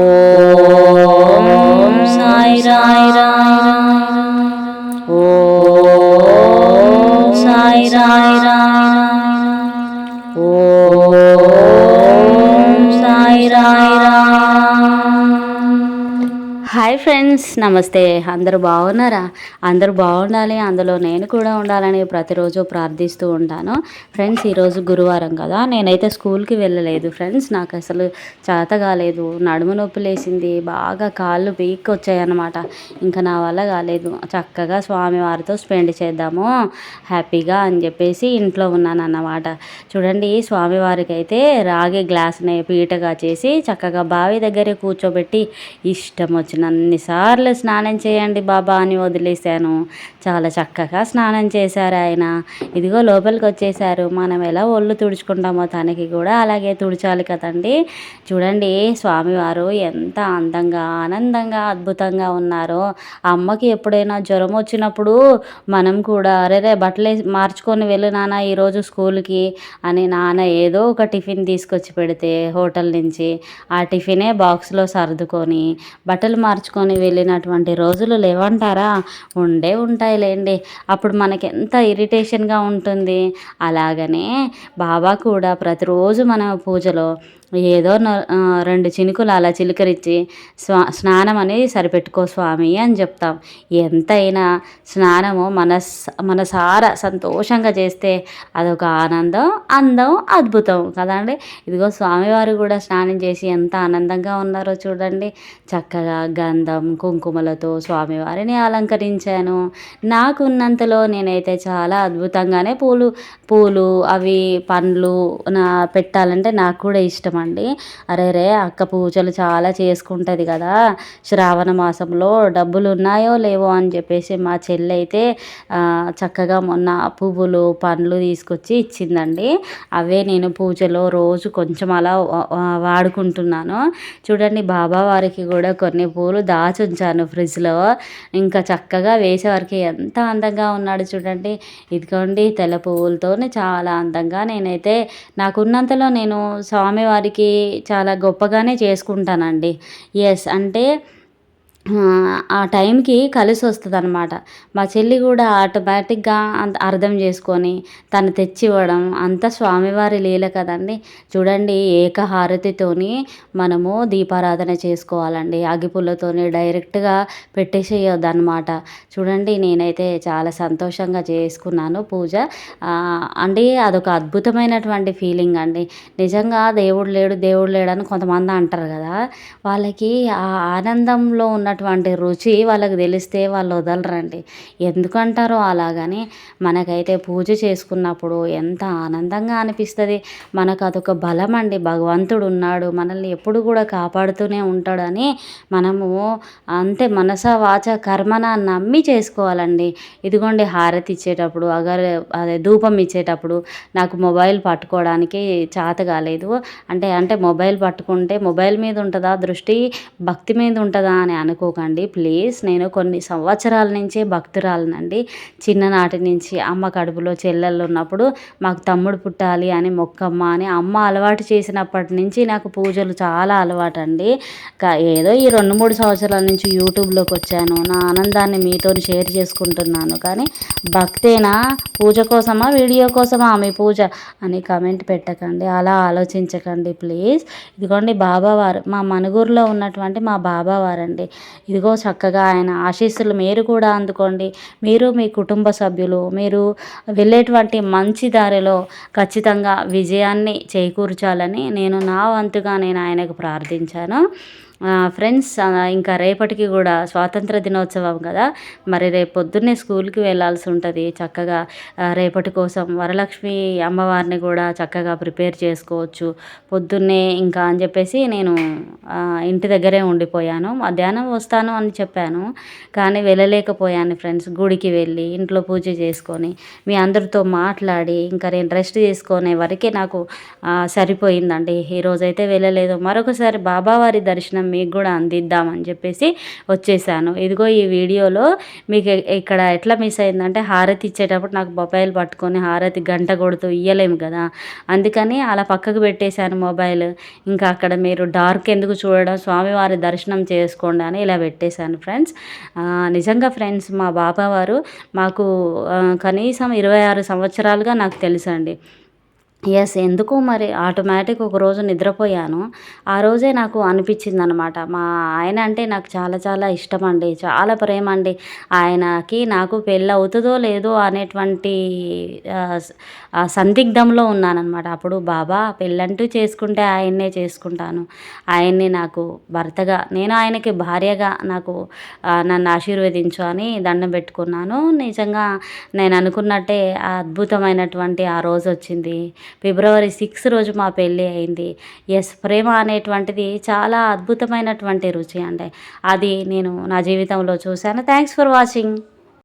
Oh. Friends నమస్తే. అందరూ బాగున్నారా? అందరూ బాగుండాలి. అందులో నేను కూడా ఉండాలని ప్రతిరోజు ప్రార్థిస్తూ ఉంటాను. ఫ్రెండ్స్ ఈరోజు గురువారం కదా. నేనైతే స్కూల్కి వెళ్ళలేదు ఫ్రెండ్స్. నాకు అసలు చేత కాలేదు. నడుము నొప్పి లేసింది. బాగా కాళ్ళు పీక్ వచ్చాయన్నమాట ఇంకా నా వల్ల కాలేదు. చక్కగా స్వామివారితో స్పెండ్ చేద్దాము. హ్యాపీగా అని చెప్పేసి ఇంట్లో ఉన్నాను అన్నమాట చూడండి స్వామివారికి అయితే రాగి గ్లాస్ని పీటగా చేసి చక్కగా బావి దగ్గరే కూర్చోబెట్టి ఇష్టం వచ్చిన అన్నిసార్లు స్నానం చేయండి బాబా అని వదిలేశాను. చాలా చక్కగా స్నానం చేశారు ఆయన. ఇదిగో లోపలికి వచ్చేసారు మనం ఎలా ఒళ్ళు తుడుచుకుంటామో తనకి కూడా అలాగే తుడిచాలి కదండి. చూడండి స్వామివారు ఎంత అందంగా ఆనందంగా అద్భుతంగా ఉన్నారో. అమ్మకి ఎప్పుడైనా జ్వరం వచ్చినప్పుడు మనం కూడా అరే బట్టలే మార్చుకొని వెళ్ళు నాన్న ఈరోజు స్కూల్కి అని నాన్న ఏదో ఒక టిఫిన్ తీసుకొచ్చి పెడితే హోటల్ నుంచి. ఆ టిఫినే బాక్స్లో సర్దుకొని బట్టలు మార్చుకొని వెళ్ళినటువంటి రోజులు లేవంటారా? ఉండే ఉంటాయిలేండి. అప్పుడు మనకి ఎంత ఇరిటేషన్గా ఉంటుంది. అలాగనే బాబా కూడా ప్రతిరోజు మన పూజలో ఏదో రెండు చినుకులు అలా చిలుకరించి స్వా స్నానం అనేది సరిపెట్టుకో స్వామి అని చెప్తాం. ఎంతైనా స్నానము మనస్ మనసార సంతోషంగా చేస్తే అదొక ఆనందం అందం అద్భుతం కదండి ఇదిగో స్వామివారు కూడా స్నానం చేసి ఎంత ఆనందంగా ఉన్నారో చూడండి. చక్కగా గంధం కుంకుమలతో స్వామివారిని అలంకరించాను. నాకున్నంతలో నేనైతే చాలా అద్భుతంగానే పూలు పూలు అవి పండ్లు నా పెట్టాలంటే నాకు కూడా ఇష్టం అండి అరే రే అక్క పూజలు చాలా చేసుకుంటుంది కదా. శ్రావణ మాసంలో డబ్బులు ఉన్నాయో లేవో అని చెప్పేసి మా చెల్లి అయితే చక్కగా మొన్న పువ్వులు పండ్లు తీసుకొచ్చి ఇచ్చిందండి. అవే నేను పూజలో రోజు కొంచెం అలా వాడుకుంటున్నాను. చూడండి బాబా వారికి కూడా కొన్ని పూలు దాచి ఉంచాను ఫ్రిడ్జ్లో. ఇంకా చక్కగా వేసేవారికి ఎంత అందంగా ఉన్నాడు చూడండి. ఇదిగోండి తెల్ల పువ్వులతోనే చాలా అందంగా నేనైతే నాకున్నంతలో నేను స్వామివారి వారికి చాలా గొప్పగానే చేసుకుంటానండి. ఎస్ అంటే ఆ టైంకి కలిసి వస్తుంది అనమాట మా చెల్లి కూడా ఆటోమేటిక్గా అంత అర్థం చేసుకొని తను తెచ్చివ్వడం అంతా స్వామివారి లీల కదండి. చూడండి ఏకహారతితోని మనము దీపారాధన చేసుకోవాలండి. అగిపుల్లతోని డైరెక్ట్గా పెట్టేసేయొద్దు అనమాట చూడండి నేనైతే చాలా సంతోషంగా చేసుకున్నాను పూజ. అంటే అదొక అద్భుతమైనటువంటి ఫీలింగ్ అండి. నిజంగా దేవుడు లేడు దేవుడు లేడు అని కొంతమంది అంటారు కదా. వాళ్ళకి ఆ ఆనందంలో ఉన్న ఉన్నటువంటి రుచి వాళ్ళకి తెలిస్తే వాళ్ళు వదలరండి. ఎందుకంటారో అలాగని మనకైతే పూజ చేసుకున్నప్పుడు ఎంత ఆనందంగా అనిపిస్తుంది. మనకు అదొక బలం అండి భగవంతుడు ఉన్నాడు. మనల్ని ఎప్పుడు కూడా కాపాడుతూనే ఉంటాడని మనము అంతే మనస వాచ కర్మన నమ్మి చేసుకోవాలండి. ఇదిగోండి హారతి ఇచ్చేటప్పుడు అగర్ అదే ధూపం ఇచ్చేటప్పుడు నాకు మొబైల్ పట్టుకోవడానికి చేత కాలేదు. అంటే అంటే మొబైల్ పట్టుకుంటే మొబైల్ మీద ఉంటుందా దృష్టి భక్తి మీద ఉంటుందా అని అనుకో అనుకోకండి ప్లీజ్ నేను కొన్ని సంవత్సరాల నుంచే భక్తురాలనండి. చిన్ననాటి నుంచి అమ్మ కడుపులో చెల్లెళ్ళు ఉన్నప్పుడు మాకు తమ్ముడు పుట్టాలి అని మొక్కమ్మ అని అమ్మ అలవాటు చేసినప్పటి నుంచి నాకు పూజలు చాలా అలవాటు అండి ఏదో ఈ రెండు మూడు సంవత్సరాల నుంచి యూట్యూబ్లోకి వచ్చాను. నా ఆనందాన్ని మీతో షేర్ చేసుకుంటున్నాను. కానీ భక్తేనా? పూజ కోసమా? వీడియో కోసమా? మీ పూజ అని కమెంట్ పెట్టకండి. అలా ఆలోచించకండి ప్లీజ్. ఇదిగోండి బాబావారు. మా మనుగురులో ఉన్నటువంటి మా బాబావారండి. ఇదిగో చక్కగా ఆయన ఆశీస్సులు మీరు కూడా అందుకోండి. మీరు మీ కుటుంబ సభ్యులు మీరు వెళ్ళేటువంటి మంచి దారిలో ఖచ్చితంగా విజయాన్ని చేకూర్చాలని నేను నా వంతుగా నేను ఆయనకు ప్రార్థించాను. ఫ్రెండ్స్ ఇంకా రేపటికి కూడా స్వాతంత్ర దినోత్సవం కదా. మరి రేపు పొద్దున్నే స్కూల్కి వెళ్ళాల్సి ఉంటుంది. చక్కగా రేపటి కోసం వరలక్ష్మి అమ్మవారిని కూడా చక్కగా ప్రిపేర్ చేసుకోవచ్చు. పొద్దున్నే ఇంకా అని చెప్పేసి నేను ఇంటి దగ్గరే ఉండిపోయాను. మధ్యాహ్నం వస్తాను అని చెప్పాను. కానీ వెళ్ళలేకపోయాను ఫ్రెండ్స్ గుడికి వెళ్ళి ఇంట్లో పూజ చేసుకొని మీ అందరితో మాట్లాడి ఇంకా నేను రెస్ట్ చేసుకునే వరకే నాకు సరిపోయిందండి. ఈరోజైతే వెళ్ళలేదు. మరొకసారి బాబావారి దర్శనం మీకు కూడా అందిద్దామని చెప్పేసి వచ్చేసాను. ఇదిగో ఈ వీడియోలో మీకు ఇక్కడ ఎట్లా మిస్ అయిందంటే హారతి ఇచ్చేటప్పుడు నాకు మొబైల్ పట్టుకొని హారతి గంట కొడుతూ ఇయ్యలేము కదా. అందుకని అలా పక్కకు పెట్టేశాను మొబైల్. ఇంకా అక్కడ మీరు డార్క్ ఎందుకు చూడడం స్వామివారి దర్శనం చేసుకోండి అని ఇలా పెట్టేశాను ఫ్రెండ్స్. నిజంగా ఫ్రెండ్స్ మా బాబావారు మాకు కనీసం ఇరవై ఆరు సంవత్సరాలుగా నాకు తెలుసండి. ఎస్ ఎందుకో మరి? ఆటోమేటిక్ ఒకరోజు నిద్రపోయాను. ఆ రోజే నాకు అనిపించింది అనమాట మా ఆయన అంటే నాకు చాలా చాలా ఇష్టం అండి చాలా ప్రేమ అండి ఆయనకి నాకు పెళ్ళి అవుతుందో లేదో అనేటువంటి సందిగ్ధంలో ఉన్నానన్నమాట అప్పుడు బాబా పెళ్ళంటూ చేసుకుంటే ఆయన్నే చేసుకుంటాను. ఆయన్ని నాకు భర్తగా నేను ఆయనకి భార్యగా నాకు నన్ను ఆశీర్వదించు అని దండం పెట్టుకున్నాను. నిజంగా నేను అనుకున్నట్టే ఆ అద్భుతమైనటువంటి ఆ రోజు వచ్చింది ఫిబ్రవరి సిక్స్ రోజు మా పెళ్ళి అయింది. ఎస్ ప్రేమ అనేటువంటిది చాలా అద్భుతమైనటువంటి రుచి అండి. అది నేను నా జీవితంలో చూశాను. Thanks for watching.